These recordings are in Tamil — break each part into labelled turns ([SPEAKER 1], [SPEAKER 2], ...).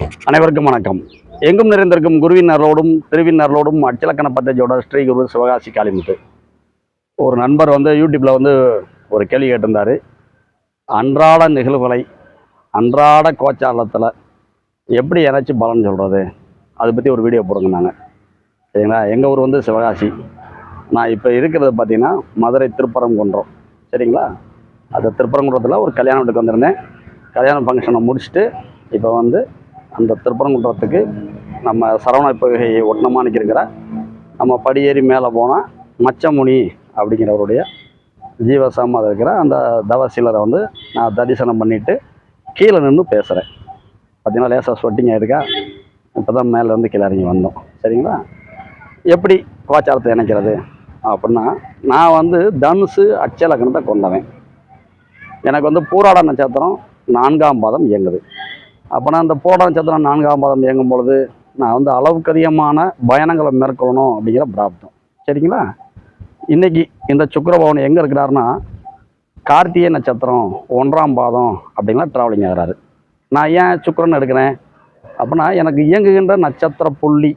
[SPEAKER 1] அனைவருக்கும் வணக்கம். எங்கும் நிறைந்திருக்கும் குருவின் அருளோடும் திருவின் அருளோடும் அச்சலக்கண பத்தஜோட ஸ்ரீ குரு சிவகாசி காளிமுத்து. ஒரு நண்பர் வந்து யூடியூப்பில் வந்து ஒரு கேள்வி கேட்டிருந்தார். அன்றாட நிகழ்வுகளை அன்றாட கோச்சாரத்தில் எப்படி இணைச்சி பலன் சொல்கிறது அதை பற்றி ஒரு வீடியோ போடுங்க நாங்கள் சரிங்களா? எங்கள் ஊர் வந்து சிவகாசி. நான் இப்போ இருக்கிறது பார்த்தீங்கன்னா மதுரை திருப்பரங்குன்றம். சரிங்களா? அந்த திருப்பரங்குன்றத்தில் ஒரு கல்யாணம் வீட்டுக்கு வந்திருந்தேன். கல்யாண ஃபங்க்ஷனை முடிச்சுட்டு இப்போ வந்து அந்த திருப்பரங்குன்றத்துக்கு நம்ம சரவண பகுதியை ஒட்டணமானிக்கு இருக்கிற நம்ம படியேறி மேலே போனால் மச்சமுனி அப்படிங்கிறவருடைய ஜீவசமாக இருக்கிற அந்த தவசீலரை வந்து நான் தரிசனம் பண்ணிவிட்டு கீழே நின்று பேசுகிறேன். பார்த்திங்கன்னா லேசாக ஸ்வெட்டிங் ஆகிருக்கா? இப்போ தான் மேலேருந்து கீழே இறங்கி வந்தோம். சரிங்களா? எப்படி கோச்சாரத்தை இணைக்கிறது? அப்படின்னா நான் வந்து தனுசு அச்சலக்கணத்தை கொண்டவன். எனக்கு வந்து பூராட நட்சத்திரம் நான்காம் பாதம் இயங்குது. அப்போனா அந்த போடம் நட்சத்திரம் நான்காம் பாதம் இயங்கும் பொழுது நான் வந்து அளவுக்கு அதிகமான பயணங்களை மேற்கொள்ளணும் அப்படிங்கிற பிராப்தம். சரிங்களா? இன்னைக்கு இந்த சுக்கரபவன் எங்கே இருக்கிறாருன்னா கார்த்திகை நட்சத்திரம் ஒன்றாம் பாதம் அப்படிங்கிற ட்ராவலிங் ஆகிறாரு. நான் ஏன் சுக்கிரன் எடுக்கிறேன்? அப்படின்னா எனக்கு இயங்குகின்ற நட்சத்திர புள்ளி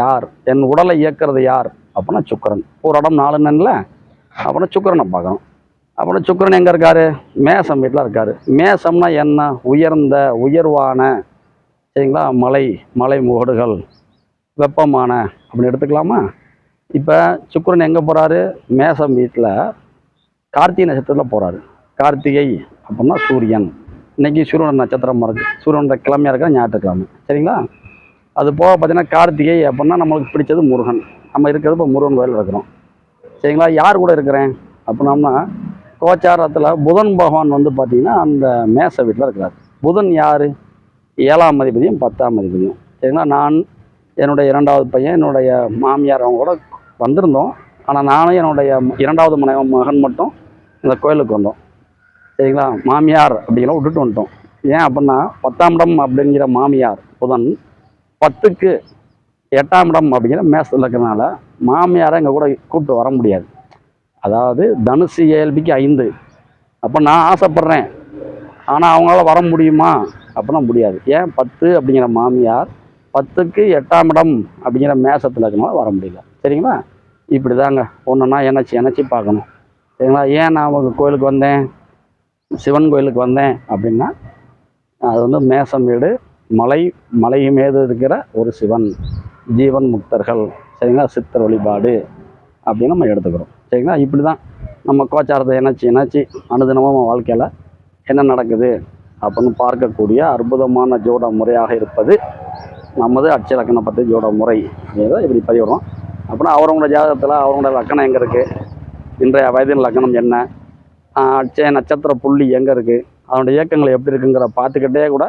[SPEAKER 1] யார்? என் உடலை இயக்கிறது யார்? அப்படின்னா சுக்கிரன். ஒரு இடம் நாலு நன்ல அப்படின்னா சுக்கிரனை பார்க்கணும். அப்புறம் சுக்கரன் எங்கே இருக்காரு? மேசம் வீட்டில் இருக்காரு. மேசம்னா என்ன? உயர்ந்த உயர்வான சரிங்களா? மலை மலை முகடுகள் வெப்பமான அப்படின்னு எடுத்துக்கலாமா? இப்போ சுக்கிரன் எங்கே போகிறாரு மேசம் வீட்டில் கார்த்திகை நட்சத்திரத்தில் போகிறாரு கார்த்திகை அப்படின்னா சூரியன். இன்னைக்கு சூரியன் நட்சத்திரமாக இருக்குது சூரியனோட கிழமையாக இருக்கிற ஞாயிற்றுக்கிழமை. சரிங்களா? அது போக பார்த்தீங்கன்னா கார்த்திகை அப்படின்னா நம்மளுக்கு பிடிச்சது முருகன். நம்ம இருக்கிறது இப்போ முருகன் கோயில் இருக்கிறோம். சரிங்களா? யார் கூட இருக்கிறேன்? அப்படின்னோம்னா கோச்சாரத்தில் புதன் பகவான் வந்து பார்த்திங்கன்னா அந்த மேச வீட்டில் இருக்கிறார். புதன் யார்? ஏழாம் அதிபதியும் பத்தாம் அதிபதியும். சரிங்களா? நான் என்னுடைய இரண்டாவது பையன் என்னுடைய மாமியார் அவங்க கூட வந்திருந்தோம். ஆனால் நானும் என்னுடைய இரண்டாவது மனைவன் மகன் மட்டும் இந்த கோயிலுக்கு வந்தோம். சரிங்களா? மாமியார் அப்படிங்கிற விட்டுட்டு வந்துட்டோம். ஏன் அப்படின்னா பத்தாம் இடம் அப்படிங்கிற மாமியார் புதன் பத்துக்கு எட்டாம் இடம் அப்படிங்கிற மேசத்தில் இருக்கிறனால மாமியாரை எங்கள் கூட கூப்பிட்டு வர முடியாது. அதாவது தனுசு ஏஎல்பிக்கு ஐந்து. அப்போ நான் ஆசைப்பட்றேன். ஆனால் அவங்களால வர முடியுமா? அப்படின்னா முடியாது. ஏன் பத்து அப்படிங்கிற மாமியார் பத்துக்கு எட்டாம் இடம் அப்படிங்கிற மேசத்தில் இருக்கனால வர முடியல. சரிங்களா? இப்படி தாங்க ஒன்றுனா இணைச்சி இணைச்சி பார்க்கணும். சரிங்களா? ஏன் நான் உங்கள் கோயிலுக்கு வந்தேன்? சிவன் கோயிலுக்கு வந்தேன் அப்படின்னா அது வந்து மேசம் வீடு மலை மலை மீது இருக்கிற ஒரு சிவன் ஜீவன் முக்தர்கள். சரிங்களா? சித்தர் வழிபாடு அப்படின்னு நம்ம எடுத்துக்கிறோம். சரிங்களா இப்படி தான் நம்ம கோச்சாரத்தை இணைச்சி இணைச்சி அனுதினமும் வாழ்க்கையில் என்ன நடக்குது அப்படின்னு பார்க்கக்கூடிய அற்புதமான ஜோட முறையாக இருப்பது நமது அட்சலக்கண பற்றி ஜோட முறை. அப்படிங்கிறத இப்படி பதிவிடும் அப்படின்னா அவரவங்களோட ஜாதகத்தில் அவங்களோட லக்கணம் எங்கே இருக்குது இன்றைய வயதின் லக்கணம் என்ன? அச்சய நட்சத்திர புள்ளி எங்கே இருக்குது அதனுடைய இயக்கங்கள் எப்படி இருக்குங்கிற பார்த்துக்கிட்டே கூட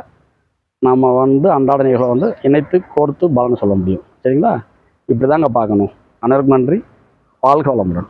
[SPEAKER 1] நம்ம வந்து அன்றாட நிகழ்வை வந்து இணைத்து கோர்த்து பலன் சொல்ல முடியும். சரிங்களா? இப்படி தாங்க பார்க்கணும். அனைவருக்கும் நன்றி. வாழ்க வளமுடன்.